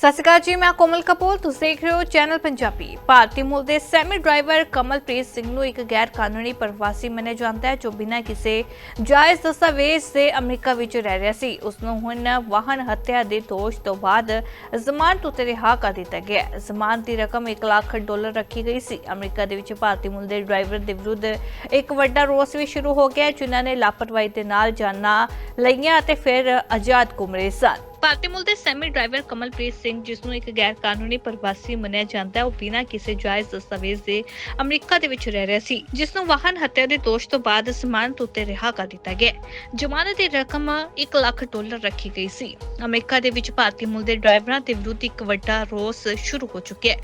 ਸਤਿ ਸ਼੍ਰੀ ਅਕਾਲ ਜੀ, ਮੈਂ ਕੋਮਲ ਕਪੂਰ। ਤੁਸੀਂ ਦੇਖ ਰਹੇ ਹੋ ਚੈਨਲ ਪੰਜਾਬੀ। ਭਾਰਤੀ ਮੂਲ ਦੇ ਸੈਮੀ ਡਰਾਈਵਰ ਕਮਲਪ੍ਰੀਤ ਸਿੰਘ ਨੂੰ ਇੱਕ ਗੈਰ ਕਾਨੂੰਨੀ ਪ੍ਰਵਾਸੀ ਮੰਨਿਆ ਜਾਂਦਾ ਹੈ, ਜੋ ਬਿਨਾਂ ਕਿਸੇ ਜਾਇਜ਼ ਦਸਤਾਵੇਜ਼ ਦੇ ਅਮਰੀਕਾ ਵਿੱਚ ਰਹਿ ਰਿਹਾ ਸੀ। ਉਸ ਨੂੰ ਹੁਣ ਵਾਹਨ ਹੱਤਿਆ ਦੇ ਦੋਸ਼ ਤੋਂ ਬਾਅਦ ਜ਼ਮਾਨਤ ਉੱਤੇ ਰਿਹਾ ਕਰ ਦਿੱਤਾ ਗਿਆ ਹੈ। ਜ਼ਮਾਨਤ ਦੀ ਰਕਮ 1 ਲੱਖ ਡਾਲਰ ਰੱਖੀ ਗਈ ਸੀ। ਅਮਰੀਕਾ ਦੇ ਵਿੱਚ ਭਾਰਤੀ ਮੂਲ ਦੇ ਡਰਾਈਵਰ ਦੇ ਵਿਰੁੱਧ ਇੱਕ ਵੱਡਾ ਰੋਸ ਵੀ ਸ਼ੁਰੂ ਹੋ ਗਿਆ ਜਿਨ੍ਹਾਂ ਨੇ ਲਾਪਰਵਾਹੀ ਦੇ ਨਾਲ ਜਾਨਾਂ ਲਈਆਂ ਅਤੇ ਫਿਰ ਆਜ਼ਾਦ ਘੁੰਮ ਰਹੇ ਸਨ। ਭਾਰਤੀ ਮੂਲ ਦੇ ਸੈਮੀ ਡਰਾਈਵਰ ਕਮਲਪ੍ਰੀਤ ਸਿੰਘ, ਜਿਸ ਨੂੰ ਇੱਕ ਗੈਰ ਕਾਨੂੰਨੀ ਪ੍ਰਵਾਸੀ ਮੰਨਿਆ ਜਾਂਦਾ ਹੈ, ਉਹ ਬਿਨਾਂ ਕਿਸੇ ਜਾਇਜ਼ ਦਸਤਾਵੇਜ਼ ਦੇ ਅਮਰੀਕਾ ਦੇ ਵਿੱਚ ਰਹਿ ਰਿਹਾ ਸੀ, ਜਿਸ ਨੂੰ ਵਾਹਨ ਹੱਤਿਆ ਦੇ ਦੋਸ਼ ਤੋਂ ਬਾਅਦ ਜ਼ਮਾਨਤ ਉੱਤੇ ਰਿਹਾ ਕਰ ਦਿੱਤਾ ਗਿਆ ਜ਼ਮਾਨਤ ਦੀ ਰਕਮ 1 ਲੱਖ ਡਾਲਰ ਰੱਖੀ ਗਈ ਸੀ। ਅਮਰੀਕਾ ਦੇ ਵਿੱਚ ਭਾਰਤੀ ਮੂਲ ਦੇ ਡਰਾਈਵਰਾਂ ਦੇ ਵਿਰੁੱਧ ਇੱਕ ਵੱਡਾ ਰੋਸ ਸ਼ੁਰੂ ਹੋ ਚੁੱਕਿਆ ਹੈ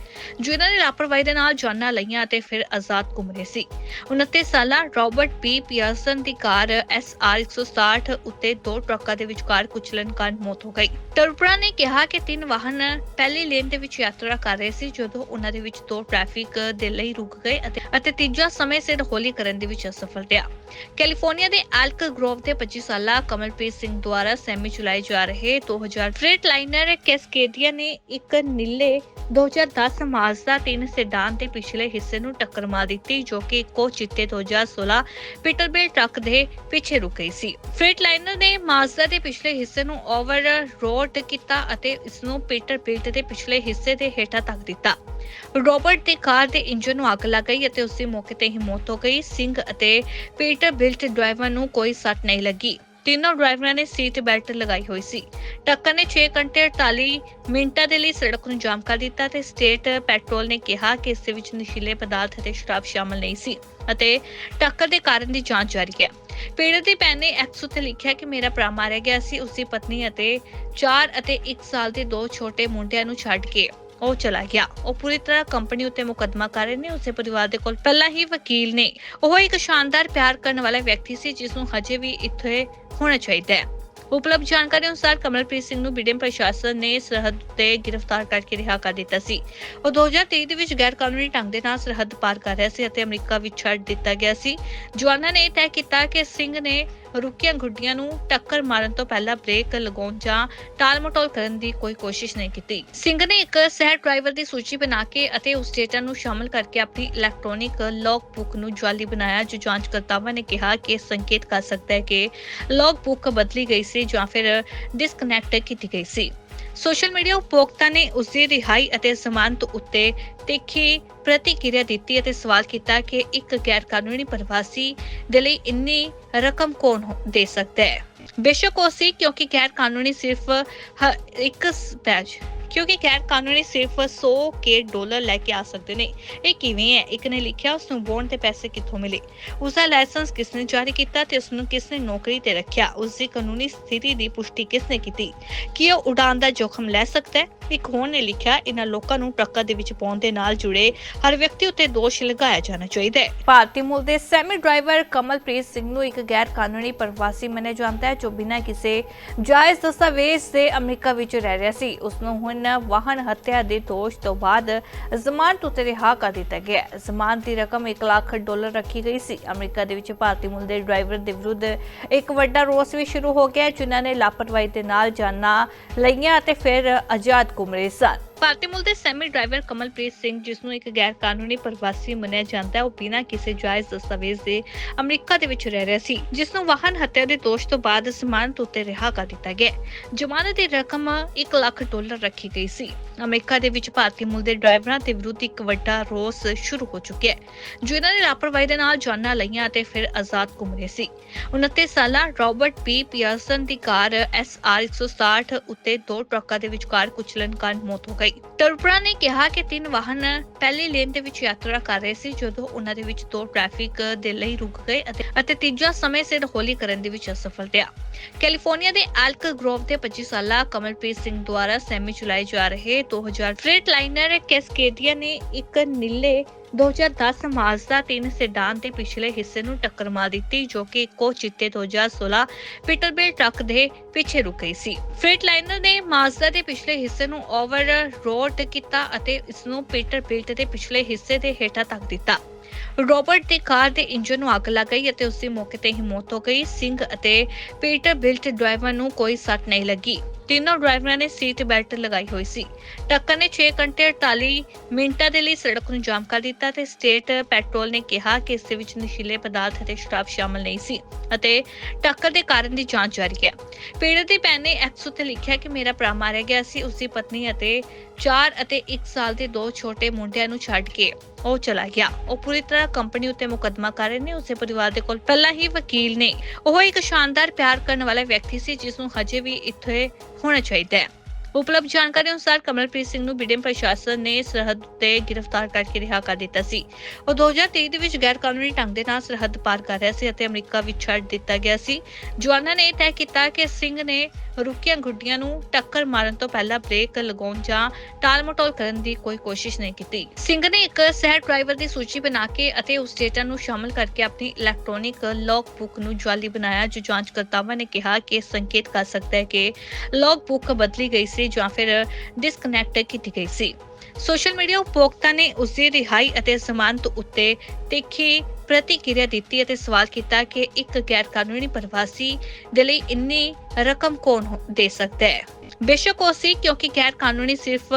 ਇਹਨਾਂ ਨੇ ਲਾਪਰਵਾਹੀ ਦੇ ਨਾਲ ਜਾਨਾਂ ਲਈਆਂ ਅਤੇ ਫਿਰ ਆਜ਼ਾਦ ਘੁੰਮ ਰਹੇ ਸੀ। 29 ਸਾਲਾ ਰਾਬਰਟ ਪੀ ਪਿਅਰਸਨ ਦੀ ਕਾਰ SR 160 ਉੱਤੇ ਦੋ ਟਰੱਕਾਂ ਦੇ ਵਿਚਕਾਰ ਕੁਚਲਣ ਕਾਰਨ ਮੌਤ ਹੋ ਗਈ। ਟਰਪਰਾ ਨੇ ਕਿਹਾ ਕਿ ਤਿੰਨ ਵਾਹਨ ਪਹਿਲੀ ਲੇਨ ਦੇ ਵਿੱਚ ਯਾਤਰਾ ਕਰ ਰਹੇ ਸੀ, ਜਦੋਂ ਉਹਨਾਂ ਦੇ ਵਿੱਚ ਦੋ ਟ੍ਰੈਫਿਕ ਦੇ ਲਈ ਰੁਕ ਗਏ ਅਤੇ ਤੀਜਾ ਸਮੇਂ ਸਿਰ ਹੋਲੀ ਕਰਨ ਦੇ ਵਿੱਚ ਅਸਫਲ ਰਿਹਾ। ਕੈਲੀਫੋਰਨੀਆ ਦੇ ਐਲਕ ਗਰੋਵ ਦੇ 25 ਸਾਲਾ ਕਮਲਪ੍ਰੀਤ ਸਿੰਘ ਦੁਆਰਾ ਸੈਮੀ ਚਲਾਏ ਜਾ ਰਹੇ 2000 ਫ੍ਰੇਟ ਲਾਈਨਰ ਕੈਸਕੇਡੀਆ ਨੇ ਇੱਕ ਨੀਲੇ 2010 ਮਾਜ਼ਦਾ 3 ਸੈਡਾਨ ਦੇ ਪਿਛਲੇ ਹਿੱਸੇ ਨੂੰ ਟੱਕਰ ਮਾਰ ਦਿੱਤੀ, ਜੋ ਕਿ ਇੱਕੋ ਚਿੱਟੇ 2016 ਪੀਟਰਬਿਲ ਟਰੱਕ ਦੇ ਪਿੱਛੇ ਰੁਕ ਗਈ ਸੀ। ਫ੍ਰੇਟ ਲਾਈਨਰ ਨੇ ਮਾਜ਼ਦਾ ਦੇ ਪਿਛਲੇ ਹਿੱਸੇ ਨੂੰ ਓਵਰ ਰੋਡ ਕੀਤਾ ਅਤੇ ਇਸ ਨੂੰ ਪੀਟਰਬਿਲਟ ਦੇ ਪਿਛਲੇ ਹਿੱਸੇ ਦੇ ਹੇਠਾਂ ਤੱਕ ਦਿੱਤਾ। ਰੋਬਰਟ ਦੀ ਕਾਰ ਦੇ ਇੰਜਨ ਨੂੰ ਅੱਗ ਲੱਗ ਗਈ ਅਤੇ ਉਸ ਦੀ ਮੌਕੇ ਤੇ ਹੀ ਮੌਤ ਹੋ ਗਈ। ਸਿੰਘ ਅਤੇ ਪੀਟਰ ਬਿਲਟ ਡਰਾਈਵਰ ਨੂੰ ਕੋਈ ਸੱਟ ਨਹੀਂ ਲੱਗੀ। ਤਿੰਨੋਂ ਡਰਾਈਵਰਾਂ ਨੇ ਸੀਟ ਬੈਲਟ ਲਗਾਈ ਹੋਈ ਸੀ। ਟੱਕਰ ਨੇ 6 ਘੰਟੇ 48 ਮਿੰਟਾਂ ਦੇ ਲਈ ਸੜਕ ਨੂੰ ਜਾਮ ਕਰ ਦਿੱਤਾ ਤੇ ਸਟੇਟ ਪੈਟਰੋਲ ਨੇ ਕਿਹਾ ਕਿ ਇਸ ਵਿੱਚ ਨਸ਼ੀਲੇ ਪਦਾਰਥ ਅਤੇ ਸ਼ਰਾਬ ਸ਼ਾਮਲ ਨਹੀਂ ਸੀ ਅਤੇ ਟੱਕਰ ਦੇ ਕਾਰਨ ਦੀ ਜਾਂਚ ਜਾਰੀ ਹੈ। ਪੀੜਤ ਦੀ ਭੈਣ ਨੇ ਐਕਸ ਉੱਤੇ ਲਿਖਿਆ ਕਿ ਮੇਰਾ ਭਰਾ ਮਾਰਿਆ ਗਿਆ ਸੀ ਉਸ ਦੀ ਪਤਨੀ ਅਤੇ 4 ਅਤੇ 1 ਸਾਲ ਦੇ ਦੋ ਛੋਟੇ ਮੁੰਡਿਆਂ ਨੂੰ ਛੱਡ ਕੇ ਉਹ ਚਲਾ ਗਿਆ। ਉਹ ਪੂਰੀ ਤਰ੍ਹਾਂ ਕੰਪਨੀ ਉੱਤੇ ਮੁਕੱਦਮਾ ਕਰ ਰਹੇ ਨੇ, ਉਸੇ ਪਰਿਵਾਰ ਦੇ ਕੋਲ ਪਹਿਲਾਂ ਹੀ ਵਕੀਲ ਨੇ। ਉਹ ਇੱਕ ਸ਼ਾਨਦਾਰ ਪਿਆਰ ਕਰਨ ਵਾਲਾ ਵਿਅਕਤੀ ਸੀ, ਜਿਸ ਨੂੰ ਹਜੇ ਵੀ ਇੱਥੇ ਹੋਣਾ ਚਾਹੀਦਾ ਹੈ। ਉਪਲਬਧ ਜਾਣਕਾਰੀ ਅਨੁਸਾਰ ਕਮਲਪ੍ਰੀਤ ਸਿੰਘ ਨੂੰ ਬਿਡਨ ਪ੍ਰਸ਼ਾਸਨ ਨੇ ਸਰਹੱਦ ਤੇ ਗ੍ਰਿਫਤਾਰ ਕਰਕੇ ਰਿਹਾ ਕਰ ਦਿੱਤਾ ਸੀ। ਉਹ 2023 ਦੇ ਵਿੱਚ ਗੈਰ ਕਾਨੂੰਨੀ ਢੰਗ ਦੇ ਨਾਲ ਸਰਹੱਦ ਪਾਰ ਕਰ ਰਿਹਾ ਸੀ ਅਤੇ ਅਮਰੀਕਾ ਵਿੱਚ ਛੱਡ ਦਿੱਤਾ ਗਿਆ ਸੀ। ਜਵਾਨਾਂ ਨੇ ਇਹ ਤੈਅ ਕੀਤਾ ਕਿ ਸਿੰਘ ਨੇ ਰੁਕੀਆਂ ਗੁੱਡੀਆਂ ਨੂੰ ਟੱਕਰ ਮਾਰਨ ਤੋਂ ਪਹਿਲਾਂ ਬ੍ਰੇਕ ਲਗਾਉਣ ਜਾਂ ਟਾਲ-ਮਟੋਲ ਕਰਨ ਦੀ ਕੋਈ ਕੋਸ਼ਿਸ਼ ਨਹੀਂ ਕੀਤੀ। ਸਿੰਘ ਨੇ ਇੱਕ ਸਹਿ ਡਰਾਈਵਰ ਦੀ ਸੂਚੀ ਬਣਾ ਕੇ ਅਤੇ ਉਸ ਡੇਟਾ ਨੂੰ ਸ਼ਾਮਲ ਕਰਕੇ ਆਪਣੀ ਇਲੈਕਟ੍ਰੋਨਿਕ ਲੌਗ ਬੁੱਕ ਨੂੰ ਜਾਲੀ ਬਣਾਇਆ, ਜੋ ਜਾਂਚਕਰਤਾਵਾਂ ਨੇ ਕਿਹਾ ਕਿ ਇਹ ਸੰਕੇਤ ਕਰ ਸਕਦਾ ਹੈ ਕਿ ਲੌਗ ਬੁੱਕ ਬਦਲੀ ਗਈ ਸੀ ਜਾਂ ਫਿਰ ਡਿਸਕਨੈਕਟ ਕੀਤੀ ਗਈ ਸੀ। ਸੋਸ਼ਲ ਮੀਡੀਆ ਉਪਭੋਗਤਾ ਨੇ ਉਸ ਦੀ ਰਿਹਾਈ ਅਤੇ ਜ਼ਮਾਨਤ ਉੱਤੇ ਤਿੱਖੀ ਪ੍ਰਤੀਕਿਰਿਆ ਦਿੱਤੀ ਅਤੇ ਸਵਾਲ ਕੀਤਾ ਕਿ ਇੱਕ ਗੈਰ ਕਾਨੂੰਨੀ ਪ੍ਰਵਾਸੀ ਦੇ ਲਈ ਇੰਨੀ ਰਕਮ ਕੌਣ ਦੇ ਸਕਦਾ ਹੈ? ਬੇਸ਼ੱਕ ਉਹ ਸੀ ਕਿਉਂਕਿ ਗੈਰ ਕਾਨੂੰਨੀ ਸਿਰਫ ਹ- ਇੱਕ ਪੈਜ ਕਿਉਂਕਿ ਗੈਰ ਕਾਨੂੰਨੀ ਸਿਰਫ 100 ਕੇ ਡਾਲਰ ਲੈ ਕੇ ਆ ਸਕਦੇ ਨੇ। ਇਹ ਕਿਵੇਂ ਹੈ? ਇੱਕ ਨੇ ਲਿਖਿਆ ਉਸ ਨੂੰ ਬੌਂਡ ਦੇ ਪੈਸੇ ਕਿੱਥੋਂ ਮਿਲੇ? ਉਸ ਦਾ ਲਾਇਸੈਂਸ ਕਿਸ ਨੇ ਜਾਰੀ ਕੀਤਾ ਤੇ ਉਸ ਨੂੰ ਕਿਸ ਨੇ ਨੌਕਰੀ ਤੇ ਰੱਖਿਆ? ਉਸ ਦੀ ਕਾਨੂੰਨੀ ਸਥਿਤੀ ਦੀ ਪੁਸ਼ਟੀ ਕਿਸ ਨੇ ਕੀਤੀ? ਕੀ ਉਹ ਉਡਾਨ ਦਾ ਜੋਖਮ ਲੈ ਸਕਦਾ ਹੈ? ਇੱਕ ਹੋਰ ਨੇ ਲਿਖਿਆ ਇਹਨਾਂ ਲੋਕਾਂ ਨੂੰ ਟਰੱਕਾਂ ਦੇ ਵਿੱਚ ਪਾਉਣ ਦੇ ਨਾਲ ਜੁੜੇ ਹਰ ਵਿਅਕਤੀ ਉੱਤੇ ਦੋਸ਼ ਲਗਾਇਆ ਜਾਣਾ ਚਾਹੀਦਾ ਹੈ। ਭਾਰਤੀ ਮੂਲ ਦੇ ਸੈਮੀ ਡਰਾਈਵਰ ਕਮਲਪ੍ਰੀਤ ਸਿੰਘ ਨੂੰ ਇੱਕ ਗੈਰ ਕਾਨੂੰਨੀ ਪ੍ਰਵਾਸੀ ਮੰਨਿਆ ਜਾਂਦਾ ਹੈ, ਜੋ ਬਿਨਾਂ ਕਿਸੇ ਜਾਇਜ਼ ਦਸਤਾਵੇਜ਼ ਦੇ ਅਮਰੀਕਾ ਵਿੱਚ ਰਹਿ ਰਿਹਾ ਸੀ। ਉਸ ਨੂੰ ਹੁਣ ਵਾਹਨ ਹੱਤਿਆ ਦੇ ਦੋਸ਼ ਤੋਂ ਬਾਅਦ ਜ਼ਮਾਨਤ ਉੱਤੇ ਰਿਹਾ ਕਰ ਦਿੱਤਾ ਗਿਆ ਹੈ। ਜ਼ਮਾਨਤ ਦੀ ਰਕਮ 1 ਲੱਖ ਡਾਲਰ ਰੱਖੀ ਗਈ ਸੀ ਅਮਰੀਕਾ ਦੇ ਵਿੱਚ ਭਾਰਤੀ ਮੂਲ ਦੇ ਡਰਾਈਵਰ ਦੇ ਵਿਰੁੱਧ ਇੱਕ ਵੱਡਾ ਰੋਸ ਵੀ ਸ਼ੁਰੂ ਹੋ ਗਿਆ, ਜਿਨ੍ਹਾਂ ਨੇ ਲਾਪਰਵਾਹੀ ਦੇ ਨਾਲ ਜਾਨਾਂ ਲਈਆਂ ਅਤੇ ਫਿਰ ਆਜ਼ਾਦ ਘੁੰਮ ਰਹੇ ਸਨ ਭਾਰਤੀ ਮੂਲ ਦੇ ਸੈਮੀ ਡਰਾਈਵਰ ਕਮਲਪ੍ਰੀਤ ਸਿੰਘ ਜਿਸ ਨੂੰ ਇੱਕ ਗੈਰ ਕਾਨੂੰਨੀ ਪ੍ਰਵਾਸੀ ਮੰਨਿਆ ਜਾਂਦਾ ਹੈ, ਉਹ ਬਿਨਾਂ ਕਿਸੇ ਜਾਇਜ਼ ਦਸਤਾਵੇਜ਼ ਦੇ ਅਮਰੀਕਾ ਦੇ ਵਿੱਚ ਰਹਿ ਰਿਹਾ ਸੀ ਜਿਸ ਨੂੰ ਵਾਹਨ ਹੱਤਿਆ ਦੇ ਦੋਸ਼ ਤੋਂ ਬਾਅਦ ਜ਼ਮਾਨਤ ਉੱਤੇ ਰਿਹਾ ਕਰ ਦਿੱਤਾ ਗਿਆ ਜ਼ਮਾਨਤ ਦੀ ਰਕਮ 1 ਲੱਖ ਡਾਲਰ ਰੱਖੀ ਗਈ ਸੀ। ਅਮਰੀਕਾ ਦੇ ਵਿੱਚ ਭਾਰਤੀ ਮੂਲ ਦੇ ਡਰਾਈਵਰਾਂ ਦੇ ਵਿਰੁੱਧ ਇੱਕ ਵੱਡਾ ਰੋਸ ਸ਼ੁਰੂ ਹੋ ਚੁੱਕਿਆ ਹੈ ਜਿਨ੍ਹਾਂ ਨੇ ਲਾਪਰਵਾਹੀ ਦੇ ਨਾਲ ਜਾਨਾਂ ਲਈਆਂ ਅਤੇ ਫਿਰ ਆਜ਼ਾਦ ਘੁੰਮ ਰਹੇ ਸੀ। 29 ਸਾਲਾ ਰਾਬਰਟ ਪੀ ਪਿਅਰਸਨ ਦੀ ਕਾਰ SR 160 ਉੱਤੇ ਦੋ ਟਰੱਕਾਂ ਦੇ ਵਿਚਕਾਰ ਕੁਚਲਣ ਕਾਰਨ ਮੌਤ ਹੋ ਗਈ। ਟਰਪਰਾ ਨੇ ਕਿਹਾ ਕਿ ਤਿੰਨ ਵਾਹਨ ਪਹਿਲੀ ਲੇਨ ਦੇ ਵਿੱਚ ਯਾਤਰਾ ਕਰ ਰਹੇ ਸੀ, ਜਦੋਂ ਉਹਨਾਂ ਦੇ ਵਿੱਚ ਦੋ ਟ੍ਰੈਫਿਕ ਦੇ ਲਈ ਰੁਕ ਗਏ ਅਤੇ ਤੀਜਾ ਸਮੇਂ ਸਿਰ ਹੋਲੀ ਕਰਨ ਦੇ ਵਿੱਚ ਅਸਫਲ ਰਿਹਾ। ਕੈਲੀਫੋਰਨੀਆ ਦੇ ਐਲਕ ਗਰੋਵ ਦੇ 25 ਸਾਲਾ ਕਮਲਪ੍ਰੀਤ ਸਿੰਘ ਦੁਆਰਾ ਸੈਮੀ ਚਲਾਏ ਜਾ ਰਹੇ 2000 ਫ੍ਰੇਟ ਲਾਈਨਰ ਕੈਸਕੇਡੀਆ ਨੇ ਇੱਕ ਨੀਲੇ 2010 ਮਾਜ਼ਦਾ 3 ਸੈਡਾਨ ਦੇ ਪਿਛਲੇ ਹਿੱਸੇ ਨੂੰ ਟੱਕਰ ਮਾਰ ਦਿੱਤੀ, ਜੋ ਕਿ ਇੱਕੋ ਚਿੱਟੇ 2016 ਪੀਟਰਬਿਲ ਟਰੱਕ ਦੇ ਪਿੱਛੇ ਰੁਕ ਗਈ ਸੀ। ਫ੍ਰੇਟ ਲਾਈਨਰ ਨੇ ਮਾਜ਼ਦਾ ਦੇ ਪਿਛਲੇ ਹਿੱਸੇ ਨੂੰ ਓਵਰ ਰੋਡ ਕੀਤਾ ਅਤੇ ਇਸ ਨੂੰ ਪੀਟਰਬਿਲਟ ਦੇ ਪਿਛਲੇ ਹਿੱਸੇ ਦੇ ਹੇਠਾਂ ਤੱਕ ਦਿੱਤਾ। ਰੋਬਰਟ ਦੀ ਕਾਰ ਦੇ ਇੰਜਨ ਨੂੰ ਅੱਗ ਲੱਗ ਗਈ ਅਤੇ ਉਸ ਦੀ ਮੌਕੇ ਤੇ ਹੀ ਮੌਤ ਹੋ ਗਈ। ਸਿੰਘ ਅਤੇ ਪੀਟਰ ਬਿਲਟ ਡਰਾਈਵਰ ਨੂੰ ਕੋਈ ਸੱਟ ਨਹੀਂ ਲੱਗੀ। ਤਿੰਨੋਂ ਡਰਾਈਵਰਾਂ ਨੇ ਸੀਟ ਬੈਲਟ ਲਗਾਈ ਹੋਈ ਸੀ। ਟੱਕਰ ਨੇ 6 ਘੰਟੇ 48 ਮਿੰਟਾਂ ਦੇ ਲਈ ਸੜਕ ਨੂੰ ਜਾਮ ਕਰ ਦਿੱਤਾ ਤੇ ਸਟੇਟ ਪੈਟਰੋਲ ਨੇ ਕਿਹਾ ਕਿ ਇਸ ਦੇ ਵਿੱਚ ਨਸ਼ੀਲੇ ਪਦਾਰਥ ਅਤੇ ਸ਼ਰਾਬ ਸ਼ਾਮਲ ਨਹੀਂ ਸੀ ਅਤੇ ਟੱਕਰ ਦੇ ਕਾਰਨ ਦੀ ਜਾਂਚ ਜਾਰੀ ਹੈ। ਪੀੜਤ ਦੀ ਭੈਣ ਨੇ ਐਕਸ ਉੱਤੇ ਲਿਖਿਆ ਕਿ ਮੇਰਾ ਭਰਾ ਮਾਰਿਆ ਗਿਆ ਸੀ। ਉਸ ਦੀ ਪਤਨੀ ਅਤੇ 4 ਅਤੇ 1 ਸਾਲ ਦੇ ਦੋ ਛੋਟੇ ਮੁੰਡਿਆਂ ਨੂੰ ਛੱਡ ਕੇ ਉਹ ਚਲਾ ਗਿਆ। ਉਹ ਪੂਰੀ ਤਰ੍ਹਾਂ ਕੰਪਨੀ ਉੱਤੇ ਮੁਕੱਦਮਾ ਕਰ ਰਹੇ ਨੇ। ਉਸੇ ਪਰਿਵਾਰ ਦੇ ਕੋਲ ਪਹਿਲਾਂ ਹੀ ਵਕੀਲ ਨੇ। ਉਹ ਇੱਕ ਸ਼ਾਨਦਾਰ ਪਿਆਰ ਕਰਨ ਵਾਲਾ ਵਿਅਕਤੀ ਸੀ, ਜਿਸ ਨੂੰ ਹਜੇ ਵੀ ਇੱਥੇ ਹੋਣਾ ਚਾਹੀਦਾ ਹੈ। ਉਪਲਬਧ ਜਾਣਕਾਰੀ ਅਨੁਸਾਰ ਕਮਲਪ੍ਰੀਤ ਸਿੰਘ ਨੂੰ ਬਿਡਨ ਪ੍ਰਸ਼ਾਸਨ ਨੇ ਸਰਹੱਦ ਤੇ ਗ੍ਰਿਫਤਾਰ ਕਰਕੇ ਰਿਹਾ ਕਰ ਦਿੱਤਾ ਸੀ। ਉਹ 2023 ਦੇ ਵਿੱਚ ਗੈਰ ਕਾਨੂੰਨੀ ਢੰਗ ਦੇ ਨਾਲ ਸਰਹੱਦ ਪਾਰ ਕਰ ਰਿਹਾ ਸੀ ਅਤੇ ਅਮਰੀਕਾ ਵਿੱਚ ਛੱਡ ਦਿੱਤਾ ਗਿਆ ਸੀ। ਜਵਾਨਾਂ ਨੇ ਇਹ ਤੈਅ ਕੀਤਾ ਕਿ ਸਿੰਘ ਨੇ ਰੁਕੀਆਂ ਗੁੱਡੀਆਂ ਨੂੰ ਟੱਕਰ ਮਾਰਨ ਤੋਂ ਪਹਿਲਾਂ ਬ੍ਰੇਕ ਲਗਾਉਣ ਜਾਂ ਟਾਲ-ਮਟੋਲ ਕਰਨ ਦੀ ਕੋਈ ਕੋਸ਼ਿਸ਼ ਨਹੀਂ ਕੀਤੀ। ਸਿੰਘ ਨੇ ਇੱਕ ਸਹਿ ਡਰਾਈਵਰ ਦੀ ਸੂਚੀ ਬਣਾ ਕੇ ਅਤੇ ਉਸ ਡੇਟਾ ਨੂੰ ਸ਼ਾਮਲ ਕਰਕੇ ਆਪਣੀ ਇਲੈਕਟ੍ਰੋਨਿਕ ਲੌਗ ਬੁੱਕ ਨੂੰ ਜਾਲੀ ਬਣਾਇਆ, ਜੋ ਜਾਂਚਕਰਤਾਵਾਂ ਨੇ ਕਿਹਾ ਕਿ ਸੰਕੇਤ ਕਰ ਸਕਦਾ ਹੈ ਕਿ ਲੌਗ ਬੁੱਕ ਬਦਲੀ ਗਈ ਸੀ ਜਾਂ ਫਿਰ ਡਿਸਕਨੈਕਟ ਕੀਤੀ ਗਈ ਸੀ। ਸੋਸ਼ਲ ਮੀਡੀਆ ਉਪਭੋਗਤਾ ਨੇ ਉਸ ਦੀ ਰਿਹਾਈ ਅਤੇ ਜ਼ਮਾਨਤ ਉੱਤੇ ਤਿੱਖੀ ਪ੍ਰਤੀਕਿਰਿਆ ਦਿੱਤੀ ਅਤੇ ਸਵਾਲ ਕੀਤਾ ਕਿ ਇੱਕ ਗੈਰ ਕਾਨੂੰਨੀ ਪ੍ਰਵਾਸੀ ਦੇ ਲਈ ਇੰਨੀ ਰਕਮ ਕੌਣ ਦੇ ਸਕਦਾ ਹੈ? ਬੇਸ਼ੱਕ ਉਹ ਸੀ ਕਿਉਂਕਿ ਗੈਰ ਕਾਨੂੰਨੀ ਸਿਰਫ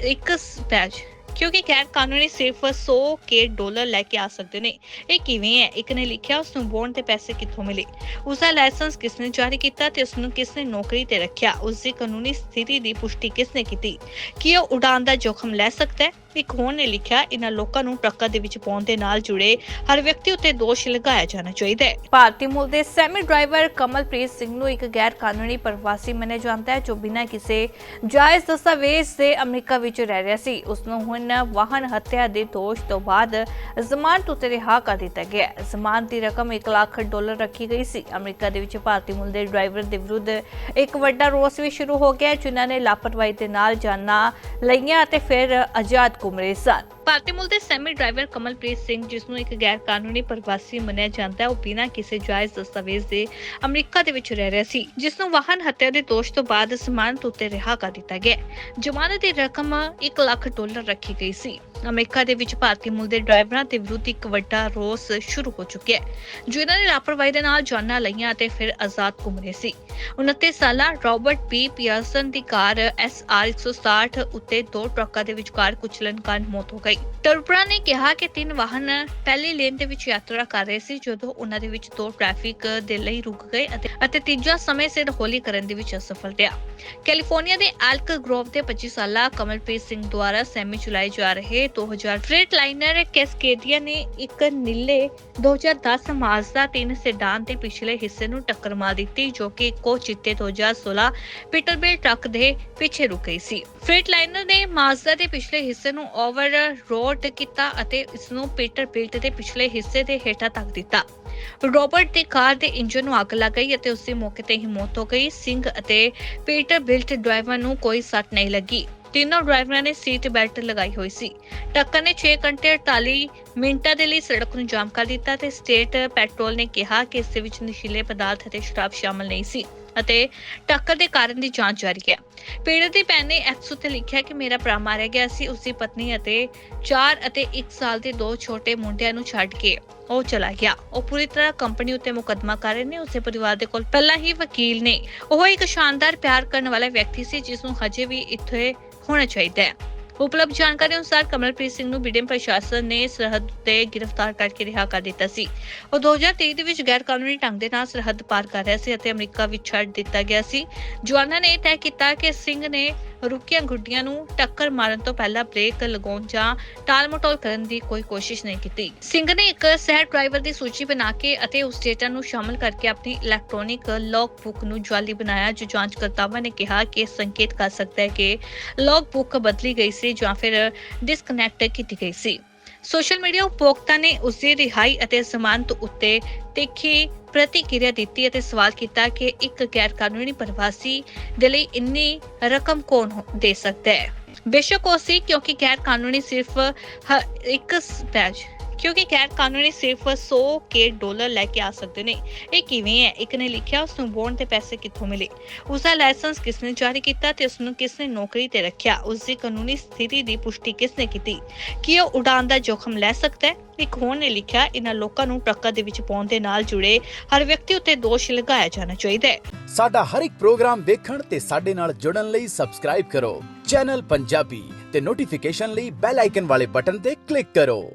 ਇੱਕ ਪੈਜ ਕਿਉਂਕਿ ਗੈਰ ਕਾਨੂੰਨੀ ਸਿਰਫ 100 ਕੇ ਡਾਲਰ ਲੈ ਕੇ ਆ ਸਕਦੇ ਨੇ। ਇਹ ਕਿਵੇਂ ਹੈ? ਇੱਕ ਨੇ ਲਿਖਿਆ ਉਸ ਨੂੰ ਬੌਂਡ ਤੇ ਪੈਸੇ ਕਿੱਥੋਂ ਮਿਲੇ? ਉਸ ਦਾ ਲਾਇਸੈਂਸ ਕਿਸ ਨੇ ਜਾਰੀ ਕੀਤਾ ਤੇ ਉਸ ਨੂੰ ਕਿਸ ਨੇ ਨੌਕਰੀ ਤੇ ਰੱਖਿਆ? ਉਸ ਦੀ ਕਾਨੂੰਨੀ ਸਥਿਤੀ ਦੀ ਪੁਸ਼ਟੀ ਕਿਸ ਨੇ ਕੀਤੀ? ਕੀ ਉਹ ਉਡਾਨ ਦਾ ਜੋਖਮ ਲੈ ਸਕਦਾ ਹੈ? ਇੱਕ ਹੋਰ ਨੇ ਲਿਖਿਆ, ਇਹਨਾਂ ਲੋਕਾਂ ਨੂੰ ਟਰੱਕਾਂ ਦੇ ਵਿੱਚ ਪਾਉਣ ਦੇ ਨਾਲ ਜੁੜੇ ਹਰ ਵਿਅਕਤੀ ਉੱਤੇ ਦੋਸ਼ ਲਗਾਇਆ ਜਾਣਾ ਚਾਹੀਦਾ ਹੈ। ਭਾਰਤੀ ਮੂਲ ਦੇ ਸੈਮੀ ਡਰਾਈਵਰ ਕਮਲਪ੍ਰੀਤ ਸਿੰਘ ਨੂੰ ਇੱਕ ਗੈਰ ਕਾਨੂੰਨੀ ਪ੍ਰਵਾਸੀ ਮੰਨਿਆ ਜਾਂਦਾ ਹੈ, ਜੋ ਬਿਨਾਂ ਕਿਸੇ ਜਾਇਜ਼ ਦਸਤਾਵੇਜ਼ ਦੇ ਅਮਰੀਕਾ ਵਿੱਚ ਰਹਿ ਰਿਹਾ ਸੀ। ਉਸ ਨੂੰ ਹੁਣ ਵਾਹਨ ਹੱਤਿਆ ਦੇ ਦੋਸ਼ ਤੋਂ ਬਾਅਦ ਜ਼ਮਾਨਤ ਉੱਤੇ ਰਿਹਾ ਕਰ ਦਿੱਤਾ ਗਿਆ ਹੈ। ਜ਼ਮਾਨਤ ਦੀ ਰਕਮ 1 ਲੱਖ ਡਾਲਰ ਰੱਖੀ ਗਈ ਸੀ। ਅਮਰੀਕਾ ਦੇ ਵਿੱਚ ਭਾਰਤੀ ਮੂਲ ਦੇ ਡਰਾਈਵਰ ਦੇ ਵਿਰੁੱਧ ਇੱਕ ਵੱਡਾ ਰੋਸ ਵੀ ਸ਼ੁਰੂ ਹੋ ਗਿਆ ਜਿਨ੍ਹਾਂ ਨੇ ਲਾਪਰਵਾਹੀ ਦੇ ਨਾਲ ਜਾਨਾਂ ਲਈਆਂ ਅਤੇ ਫਿਰ ਆਜ਼ਾਦ ਘੁੰਮ ਰਹੇ ਸਨ ਭਾਰਤੀ ਮੂਲ ਦੇ ਸੈਮੀ ਡਰਾਈਵਰ ਕਮਲਪ੍ਰੀਤ ਸਿੰਘ, ਜਿਸ ਨੂੰ ਇੱਕ ਗੈਰ ਕਾਨੂੰਨੀ ਪ੍ਰਵਾਸੀ ਮੰਨਿਆ ਜਾਂਦਾ ਹੈ, ਉਹ ਬਿਨਾਂ ਕਿਸੇ ਜਾਇਜ਼ ਦਸਤਾਵੇਜ਼ ਦੇ ਅਮਰੀਕਾ ਦੇ ਵਿੱਚ ਰਹਿ ਰਿਹਾ ਸੀ, ਜਿਸ ਨੂੰ ਵਾਹਨ ਹੱਤਿਆ ਦੇ ਦੋਸ਼ ਤੋਂ ਬਾਅਦ ਜ਼ਮਾਨਤ ਉੱਤੇ ਰਿਹਾ ਕਰ ਦਿੱਤਾ ਗਿਆ ਜ਼ਮਾਨਤ ਦੀ ਰਕਮ 1 ਲੱਖ ਡਾਲਰ ਰੱਖੀ ਗਈ ਸੀ। ਅਮਰੀਕਾ ਦੇ ਵਿੱਚ ਭਾਰਤੀ ਮੂਲ ਦੇ ਡਰਾਈਵਰਾਂ ਦੇ ਵਿਰੁੱਧ ਇੱਕ ਵੱਡਾ ਰੋਸ ਸ਼ੁਰੂ ਹੋ ਚੁੱਕਿਆ ਹੈ ਜਿਨ੍ਹਾਂ ਨੇ ਲਾਪਰਵਾਹੀ ਦੇ ਨਾਲ ਜਾਨਾਂ ਲਈਆਂ ਅਤੇ ਫਿਰ ਆਜ਼ਾਦ ਘੁੰਮ ਰਹੇ ਸੀ। 29 ਸਾਲਾ, ਰਾਬਰਟ ਪੀ ਪਿਅਰਸਨ ਦੀ ਕਾਰ SR 160 ਉੱਤੇ ਦੋ ਟਰੱਕਾਂ ਦੇ ਵਿਚਕਾਰ ਕੁਚਲਣ ਕਾਰਨ ਮੌਤ ਹੋ ਗਈ। ਟਰਪਰਾ ਨੇ ਕਿਹਾ ਕਿ ਤਿੰਨ ਵਾਹਨ ਪਹਿਲੀ ਲੇਨ ਦੇ ਵਿੱਚ ਯਾਤਰਾ ਕਰ ਰਹੇ ਸੀ, ਜਦੋਂ ਉਹਨਾਂ ਦੇ ਵਿੱਚ ਦੋ ਟ੍ਰੈਫਿਕ ਦੇ ਲਈ ਰੁਕ ਗਏ ਅਤੇ ਅਤੇ ਤੀਜਾ ਸਮੇਂ ਸਿਰ ਹੋਲੀ ਕਰਨ ਦੇ ਵਿੱਚ ਅਸਫਲ ਰਿਹਾ। ਕੈਲੀਫੋਰਨੀਆ ਦੇ ਐਲਕ ਗਰੋਵ ਦੇ 25 ਸਾਲਾ ਕਮਲਪ੍ਰੀਤ ਸਿੰਘ ਦੁਆਰਾ ਸੈਮੀ ਚਲਾਏ ਜਾ ਰਹੇ 2000 ਫਰੇਟ ਲਾਈਨਰ ਕੈਸਕੇਡੀਆ ਨੇ ਇੱਕ ਨੀਲੇ 2010 ਮਾਜ਼ਦਾ 3 ਸੈਡਾਨ ਦੇ ਪਿਛਲੇ ਹਿੱਸੇ ਨੂੰ ਟੱਕਰ ਮਾਰ ਦਿੱਤੀ, ਜੋ ਕਿ ਇੱਕੋ ਚਿੱਟੇ 2016 ਪੀਟਰਬਿਲ ਟਰੱਕ ਦੇ ਪਿੱਛੇ ਰੁਕ ਗਈ ਸੀ। ਫ੍ਰੇਟ ਲਾਈਨਰ ਨੇ ਮਾਜ਼ਦਾ ਦੇ ਪਿਛਲੇ ਹਿੱਸੇ ਨੂੰ ਓਵਰ ਰੋਡ ਕੀਤਾ ਅਤੇ ਇਸ ਨੂੰ ਪੀਟਰਬਿਲਟ ਦੇ ਪਿਛਲੇ ਹਿੱਸੇ ਦੇ ਹੇਠਾਂ ਤੱਕ ਦਿੱਤਾ। ਰੋਬਰਟ ਦੀ ਕਾਰ ਦੇ ਇੰਜਨ ਨੂੰ ਅੱਗ ਲੱਗ ਗਈ ਅਤੇ ਉਸ ਦੀ ਮੌਕੇ ਤੇ ਹੀ ਮੌਤ ਹੋ ਗਈ। ਸਿੰਘ ਅਤੇ ਪੀਟਰ ਬਿਲਟ ਡਰਾਈਵਰ ਨੂੰ ਕੋਈ ਸੱਟ ਨਹੀਂ ਲੱਗੀ। ਤਿੰਨੋਂ ਡਰਾਈਵਰਾਂ ਨੇ ਸੀਟ ਬੈਲਟ ਲਗਾਈ ਹੋਈ ਸੀ। ਟੱਕਰ ਨੇ 6 ਘੰਟੇ 48 ਮਿੰਟਾਂ ਦੇ ਲਈ ਸੜਕ ਨੂੰ ਜਾਮ ਕਰ ਦਿੱਤਾ ਤੇ ਸਟੇਟ ਪੈਟਰੋਲ ਨੇ ਕਿਹਾ ਕਿ ਇਸ ਦੇ ਵਿੱਚ ਨਸ਼ੀਲੇ ਪਦਾਰਥ ਅਤੇ ਸ਼ਰਾਬ ਸ਼ਾਮਲ ਨਹੀਂ ਸੀ। ਅਤੇ ਟੱਕਰ ਦੇ ਕਾਰਨ ਦੀ ਜਾਂਚ ਜਾਰੀ ਹੈ। ਪੀੜਤ ਦੀ ਭੈਣ ਨੇ ਐਕਸ ਉੱਤੇ ਲਿਖਿਆ ਕਿ ਮੇਰਾ ਭਰਾ ਮਾਰਿਆ ਗਿਆ ਸੀ ਉਸ ਦੀ ਪਤਨੀ ਅਤੇ 4 ਅਤੇ 1 ਸਾਲ ਦੇ ਦੋ ਛੋਟੇ ਮੁੰਡਿਆਂ ਨੂੰ ਛੱਡ ਕੇ ਉਹ ਚਲਾ ਗਿਆ। ਉਹ ਪੂਰੀ ਤਰ੍ਹਾਂ ਕੰਪਨੀ ਉੱਤੇ ਮੁਕੱਦਮਾ ਕਰ ਰਹੇ ਨੇ। ਉਸੇ ਪਰਿਵਾਰ ਦੇ ਕੋਲ ਪਹਿਲਾਂ ਹੀ ਵਕੀਲ ਨੇ। ਉਹ ਇੱਕ ਸ਼ਾਨਦਾਰ ਪਿਆਰ ਕਰਨ ਵਾਲਾ ਵਿਅਕਤੀ ਸੀ, ਜਿਸ ਨੂੰ ਹਜੇ ਵੀ ਇੱਥੇ ਹੋਣਾ ਚਾਹੀਦਾ ਹੈ। ਉਪਲਬਧ ਜਾਣਕਾਰੀ ਅਨੁਸਾਰ ਕਮਲਪ੍ਰੀਤ ਸਿੰਘ ਨੂੰ ਬਿਡਨ ਪ੍ਰਸ਼ਾਸਨ ਨੇ ਸਰਹੱਦ ਤੇ ਗ੍ਰਿਫਤਾਰ ਕਰਕੇ ਰਿਹਾ ਕਰ ਦਿੱਤਾ ਸੀ। ਉਹ 2023 ਦੇ ਵਿੱਚ ਗੈਰ ਕਾਨੂੰਨੀ ਢੰਗ ਦੇ ਨਾਲ ਸਰਹੱਦ ਪਾਰ ਕਰ ਰਿਹਾ ਸੀ ਅਤੇ ਅਮਰੀਕਾ ਵਿੱਚ ਛੱਡ ਦਿੱਤਾ ਗਿਆ ਸੀ। ਜਵਾਨਾਂ ਨੇ ਇਹ ਤੈਅ ਕੀਤਾ ਕਿ ਸਿੰਘ ਨੇ ਰੁਕੀਆਂ ਗੁੱਡੀਆਂ ਨੂੰ ਟੱਕਰ ਮਾਰਨ ਤੋਂ ਪਹਿਲਾਂ ਬ੍ਰੇਕ ਲਗਾਉਣ ਜਾਂ ਟਾਲ-ਮਟੋਲ ਕਰਨ ਦੀ ਕੋਈ ਕੋਸ਼ਿਸ਼ ਨਹੀਂ ਕੀਤੀ। ਸਿੰਘ ਨੇ ਇੱਕ ਸਹਿ ਡਰਾਈਵਰ ਦੀ ਸੂਚੀ ਬਣਾ ਕੇ ਅਤੇ ਉਸ ਡੇਟਾ ਨੂੰ ਸ਼ਾਮਲ ਕਰਕੇ ਆਪਣੀ ਇਲੈਕਟ੍ਰੋਨਿਕ ਲੌਗ ਬੁੱਕ ਨੂੰ ਜਾਲੀ ਬਣਾਇਆ, ਜੋ ਜਾਂਚਕਰਤਾਵਾਂ ਨੇ ਕਿਹਾ ਕਿ ਸੰਕੇਤ ਕਰ ਸਕਦਾ ਹੈ ਕਿ ਲੌਗ ਬੁੱਕ ਬਦਲੀ ਗਈ ਸੀ ਜਾਂ ਫਿਰ ਡਿਸਕਨੈਕਟ ਕੀਤੀ ਗਈ ਸੀ। ਸੋਸ਼ਲ ਮੀਡੀਆ ਉਪਭੋਗਤਾ ਨੇ ਉਸ ਦੀ ਰਿਹਾਈ ਅਤੇ ਜ਼ਮਾਨਤ ਉੱਤੇ ਤਿੱਖੀ ਪ੍ਰਤੀਕਿਰਿਆ ਦਿੱਤੀ ਅਤੇ ਸਵਾਲ ਕੀਤਾ ਕਿ ਇੱਕ ਗੈਰ ਕਾਨੂੰਨੀ ਪ੍ਰਵਾਸੀ ਦੇ ਲਈ ਇੰਨੀ ਰਕਮ ਕੌਣ ਦੇ ਸਕਦਾ ਹੈ? ਬੇਸ਼ੱਕ ਉਹ ਸੀ ਕਿਉਂਕਿ ਗੈਰ ਕਾਨੂੰਨੀ ਸਿਰਫ ਇੱਕ ਪੈਜ ਕਿਉਂਕਿ ਗੈਰ ਕਾਨੂੰਨੀ ਸਿਰਫ 100 ਕੇ ਡਾਲਰ ਲੈ ਕੇ ਆ ਸਕਦੇ ਨੇ। ਇਹ ਕਿਵੇਂ ਹੈ? ਇੱਕ ਨੇ ਲਿਖਿਆ ਉਸ ਨੂੰ ਬੌਂਡ ਤੇ ਪੈਸੇ ਕਿੱਥੋਂ ਮਿਲੇ? ਉਸ ਦਾ ਲਾਇਸੈਂਸ ਕਿਸ ਨੇ ਜਾਰੀ ਕੀਤਾ ਤੇ ਉਸ ਨੂੰ ਕਿਸ ਨੇ ਨੌਕਰੀ ਤੇ ਰੱਖਿਆ? ਉਸ ਦੀ ਕਾਨੂੰਨੀ ਸਥਿਤੀ ਦੀ ਪੁਸ਼ਟੀ ਕਿਸ ਨੇ ਕੀਤੀ? ਕੀ ਉਹ ਉਡਾਨ ਦਾ ਜੋਖਮ ਲੈ ਸਕਦਾ ਹੈ? ਇੱਕ ਹੋਰ ਨੇ ਲਿਖਿਆ ਇਹਨਾਂ ਲੋਕਾਂ ਨੂੰ ਟਰੱਕਾਂ ਦੇ ਵਿੱਚ ਪਾਉਣ ਦੇ ਨਾਲ ਜੁੜੇ ਹਰ ਵਿਅਕਤੀ ਉੱਤੇ ਦੋਸ਼ ਲਗਾਇਆ ਜਾਣਾ ਚਾਹੀਦਾ ਹੈ। ਸਾਡਾ ਹਰ ਇੱਕ ਪ੍ਰੋਗਰਾਮ ਵੇਖਣ ਤੇ ਸਾਡੇ ਨਾਲ ਜੁੜਨ ਲਈ ਸਬਸਕ੍ਰਾਈਬ ਕਰੋ। ਚੈਨਲ ਪੰਜਾਬੀ ਤੇ ਨੋਟੀਫਿਕੇਸ਼ਨ ਲਈ ਬੈਲ ਆਈਕਨ ਵਾਲੇ ਬਟਨ ਤੇ ਕਲਿੱਕ ਕਰੋ।